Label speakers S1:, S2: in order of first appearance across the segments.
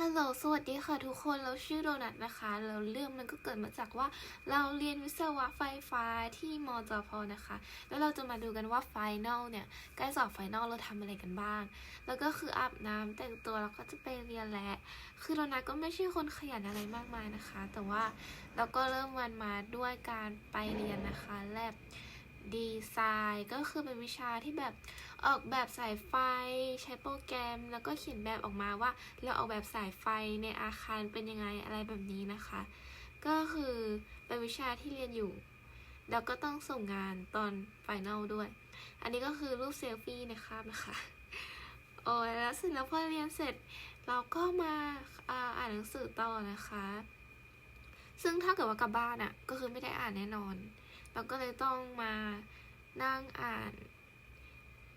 S1: ฮัลโหล สวัสดีค่ะทุกคน เราชื่อโดนัทนะคะ แล้วเรื่องมันก็เกิดมาจากว่าเราเรียนวิศวะไฟฟ้าที่มจพนะคะ แล้วเราจะมาดูกันว่าไฟนอลเนี่ย ใกล้สอบไฟนอลเราทำอะไรกันบ้าง แล้วก็คืออาบน้ำแต่งตัวแล้วก็จะไปเรียนแหล้วคือโดนัทก็ไม่ใช่คนขยันอะไรมากมายนะคะ แต่ว่าเราก็เริ่มวันมาด้วยการไปเรียนนะคะ แลบ ดีไซน์ก็คือเป็นวิชาที่แบบออกแบบสายไฟใช้โปรแกรม แล้วก็เขียนแบบออกมาว่า เราออกแบบสายไฟในอาคารเป็นยังไงอะไรแบบนี้นะคะ ก็คือเป็นวิชาที่เรียนอยู่ แล้วก็ต้องส่งงานตอนไฟนอลด้วย อันนี้ก็คือรูปเซลฟี่ในคาบนะคะโอ้แล้วเสร็จแล้วพอเรียนเสร็จเราก็มาอ่าอ่านหนังสือต่อนะคะ ซึ่งถ้าเกิดว่ากลับบ้านอะ่ะ ก็คือไม่ได้อ่านแน่นอน เราก็เลยต้องมานั่งอ่าน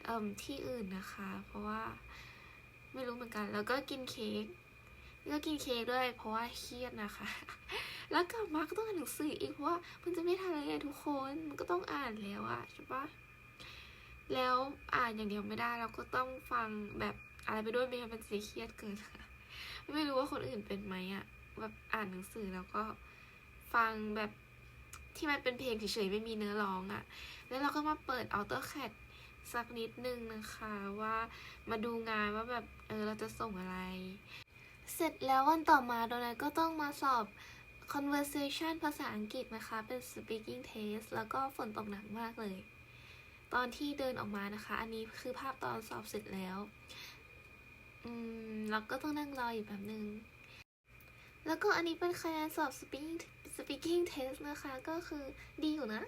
S1: เอ่มที่อื่นนะคะ เพราะว่าไม่รู้เหมือนกัน แล้วก็กินเค้กก็กินเค้กด้วย เพราะว่าเครียดนะคะ แล้วกลับมาก็ต้องอ่านหนังสืออีกเพราะว่ามันจะไม่ทันแล้วไงทุกคนมันก็ต้องอ่านแล้วอะใช่ปะแล้วอ่านอย่างเดียวไม่ได้เราก็ต้องฟังแบบอะไรไปด้วยไม่งั้นมันจะเครียดเกินค่ะ ไม่รู้ว่าคนอื่นเป็นไหมอะแบบอ่านหนังสือแล้วก็ฟังแบบ ที่มันเป็นเพลงเฉยๆไม่มีเนื้อร้องอะแล้วเราก็มาเปิด AutoCAD สักนิดนึงนะคะว่ามาดูงานว่าแบบเออเราจะส่งอะไร เสร็จแล้ววันต่อมาโดนัทก็ต้องมาสอบ conversation ภาษาอังกฤษนะคะ เป็น speaking test แล้วก็ฝนตกหนักมากเลย ตอนที่เดินออกมานะคะ อันนี้คือภาพตอนสอบเสร็จแล้ว อืมแล้วก็ต้องนั่งรออยู่แบบนึง แล้วก็อันนี้เป็นคะแนนสอบ speaking speaking test นะคะ ก็คือดีอยู่นะ